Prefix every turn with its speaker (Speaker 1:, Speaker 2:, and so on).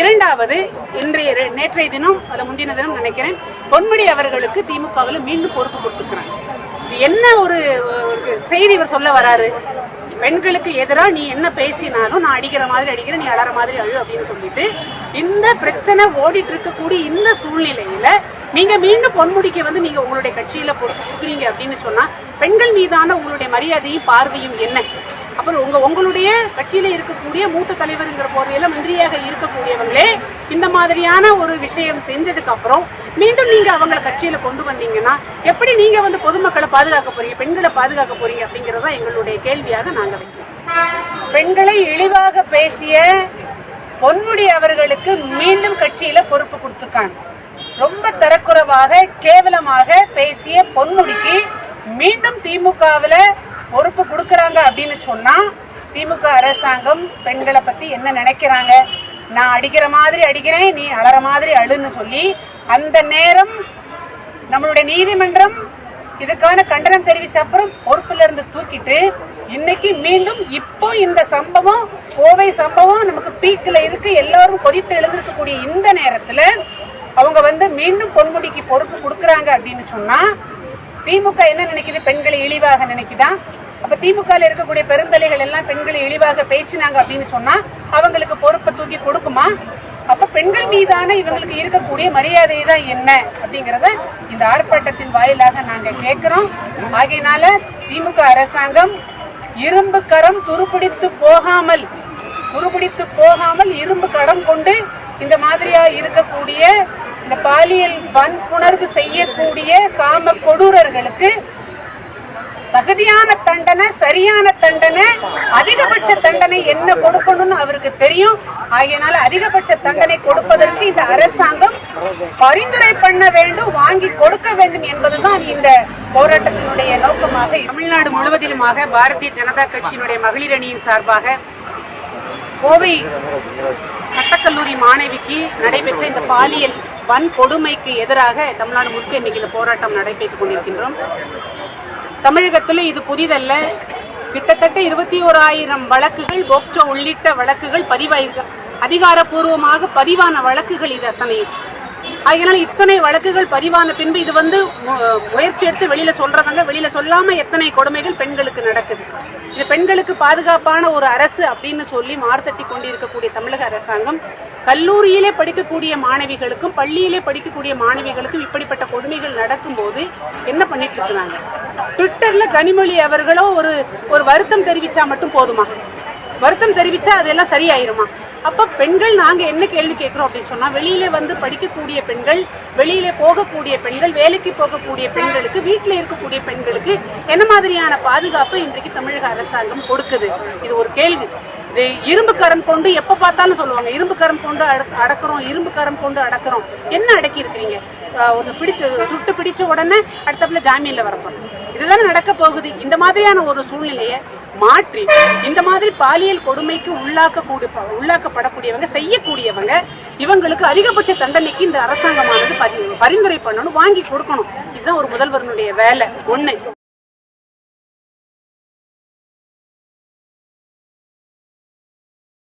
Speaker 1: இரண்டாவது இன்றைய நேற்றைய தினம் அல்ல முந்தின தினம் நினைக்கிறேன் பொன்முடி அவர்களுக்கு திமுகவில் மீண்டும் பொறுப்பு கொடுத்துருக்கிறாங்க. இது என்ன ஒரு செய்தி இவர் சொல்ல வராரு? பெண்களுக்கு எதிராக நீ என்ன பேசினாலும் நான் அடிக்கிற மாதிரி அடிக்கிறேன் நீ அலற மாதிரி அழு அப்படின்னு சொல்லிட்டு இந்த பிரச்சனை ஓடிட்டு இருக்கக்கூடிய இந்த சூழ்நிலையில நீங்க மீண்டும் பொன்முடிக்கு வந்து நீங்க உங்களுடைய கட்சியில கொடுக்குறீங்க அப்படின்னு சொன்னா பெண்கள் மீதான உங்களுடைய மரியாதையும் பார்வையும் என்ன? அப்புறம் உங்க உங்களுடைய கட்சியில இருக்கக்கூடிய மூத்த தலைவருங்கிற போர்வையில மந்திரியாக இருக்கக்கூடியவங்களே இந்த மாதிரியான ஒரு விஷயம் செஞ்சதுக்கு அப்புறம் மீண்டும் நீங்க அவங்களை கட்சியில கொண்டு வந்தீங்கன்னா எப்படி நீங்க வந்து பொதுமக்களை பாதுகாக்க போறீங்க பெண்களை பாதுகாக்க போறீங்க அப்படிங்கறது தான் எங்களுடைய கேள்வியாக நாங்க வைக்கிறோம். பெண்களை இழிவாக பேசிய பொன்முடி அவர்களுக்கு மீண்டும் கட்சியில பொறுப்பு கொடுத்துருக்காங்க. ரொம்ப தரக்குறைவாக கேவலமாக பேசிய பொன்முடிக்கு மீண்டும் திமுகவில் பொறுப்பு கொடுக்குறாங்க அப்படின்னு சொன்னா திமுக அரசாங்கம் பெண்களை பத்தி என்ன நினைக்கிறாங்க? நான் அடிக்கிற மாதிரி அடிக்கிறேன் நீ அலற மாதிரி அழுன்னு சொல்லி அந்த நேரம் நம்மளுடைய நீதிமன்றம் இதுக்கான கண்டனம் தெரிவிச்ச அப்புறம் பொறுப்புல இருந்து தூக்கிட்டு இன்னைக்கு மீண்டும் இப்போ இந்த சம்பவம் கோவை சம்பவம் நமக்கு பீக்ல இருக்கு. எல்லாரும் கொதித்து எழுந்திருக்கக்கூடிய இந்த நேரத்துல அவங்க வந்து மீண்டும் பொன்முடிக்கு பொறுப்பு கொடுக்குறாங்க அப்படின்னு சொன்னா திமுக என்ன நினைக்குது? பெண்களை இழிவாக நினைக்குதா? அப்ப திமுக இருக்கக்கூடிய பெருந்தலைகள் எல்லாம் பெண்களை இழிவாக பேசினாங்க அப்படின்னு சொன்னா அவங்களுக்கு பொறுப்பை தூக்கி கொடுக்குமா? பெண்கள் மீதான இவங்களுக்கு இருக்கக்கூடிய மரியாதை தான் என்ன அப்படிங்கறத இந்த ஆர்ப்பாட்டத்தின் வாயிலாக நாங்க கேட்கிறோம் ஆகையினால திமுக அரசாங்கம் இரும்பு கரம் துருப்பிடித்து போகாமல் துருப்பிடித்து போகாமல் இரும்பு கடம் கொண்டு இந்த மாதிரியா இருக்கக்கூடிய இந்த பாலியல் வன்புணர்வு செய்யக்கூடிய காம கொடூரர்களுக்கு சரியான தண்டனை அதிகபட்ச தண்டனை என்ன கொடுக்கணும்னு அவருக்கு தெரியும். ஆகையினால அதிகபட்ச தண்டனை கொடுப்பதற்கு இந்த அரசாங்கம் பரிந்துரை பண்ண வேண்டும் வாங்கி கொடுக்க வேண்டும் என்பதுதான் இந்த போராட்டத்தினுடைய நோக்கமாக தமிழ்நாடு முழுவதிலுமாக பாரதிய ஜனதா கட்சியினுடைய மகளிர் அணியின் சார்பாக கோவை சட்டக்கல்லூரி மாணவிக்கு நடைபெற்ற இந்த பாலியல் வன்கொடுமைக்கு எதிராக தமிழ்நாடு முழுக்க இன்னைக்கு இந்த போராட்டம் நடைபெற்றுக் கொண்டிருக்கின்றோம். தமிழகத்தில் இது புதிதல்ல. கிட்டத்தட்ட இருபத்தி ஓராயிரம் வழக்குகள் போக்சோ உள்ளிட்ட வழக்குகள் பதிவாயிருக்க. அதிகாரப்பூர்வமாக பதிவான வழக்குகள் இது அத்தனையும். அதனால இத்தனை வழக்குகள் பதிவான பின்பு இது வந்து முயற்சி எடுத்து வெளியில சொல்றவங்க வெளியில சொல்லாம எத்தனை கொடுமைகள் பெண்களுக்கு நடக்குது. இது பெண்களுக்கு பாதுகாப்பான ஒரு அரசு அப்படின்னு சொல்லி மார்த்தட்டி கொண்டிருக்கக்கூடிய தமிழக அரசாங்கம் கல்லூரியிலே படிக்கக்கூடிய மாணவிகளுக்கும் பள்ளியிலே படிக்கக்கூடிய மாணவிகளுக்கும் இப்படிப்பட்ட கொடுமைகள் நடக்கும்போது என்ன பண்ணிட்டு இருக்கிறாங்க? ட்விட்டர்ல கனிமொழி அவர்களோ ஒரு ஒரு வருத்தம் தெரிவிச்சா மட்டும் போதுமா? வருத்தம் தெரிவிச்சா அதெல்லாம் சரியாயிருமா? அப்ப பெண்கள் நாங்க என்ன கேள்வி கேட்கிறோம் அப்படின்னு சொன்னா வெளியில வந்து படிக்கக்கூடிய பெண்கள் வெளியில போகக்கூடிய பெண்கள் வேலைக்கு போகக்கூடிய பெண்களுக்கு வீட்டுல இருக்கக்கூடிய பெண்களுக்கு என்ன மாதிரியான பாதுகாப்பு இன்றைக்கு தமிழக அரசாங்கம் கொடுக்குது? இது ஒரு கேள்வி. இது இரும்பு கரம் கொண்டு எப்ப பார்த்தாலும் சொல்லுவாங்க இரும்பு கரம் கொண்டு அடக்- அடக்குறோம் இரும்பு கரம் கொண்டு அடக்குறோம். என்ன அடக்கி இருக்கிறீங்க ஒன்று பிடிச்ச சுட்டு பிடிச்ச உடனே அடுத்தப்புல ஜாமீன்ல வரப்போம் இதுதான் நடக்க போகுது? இந்த மாதிரியான ஒரு சூழ்நிலையை மாற்றி இந்த மாதிரி பாலியல் கொடுமைக்கு உள்ளாக்க உள்ளாக்கப்படக்கூடியவங்க செய்யக்கூடியவங்க இவங்களுக்கு அதிகபட்ச தண்டனைக்கு இந்த அரசாங்கமானது பரி- பரிந்துரை பண்ணணும் வாங்கி கொடுக்கணும். இதுதான் ஒரு முதல்வருடைய வேலை. ஒண்ணு.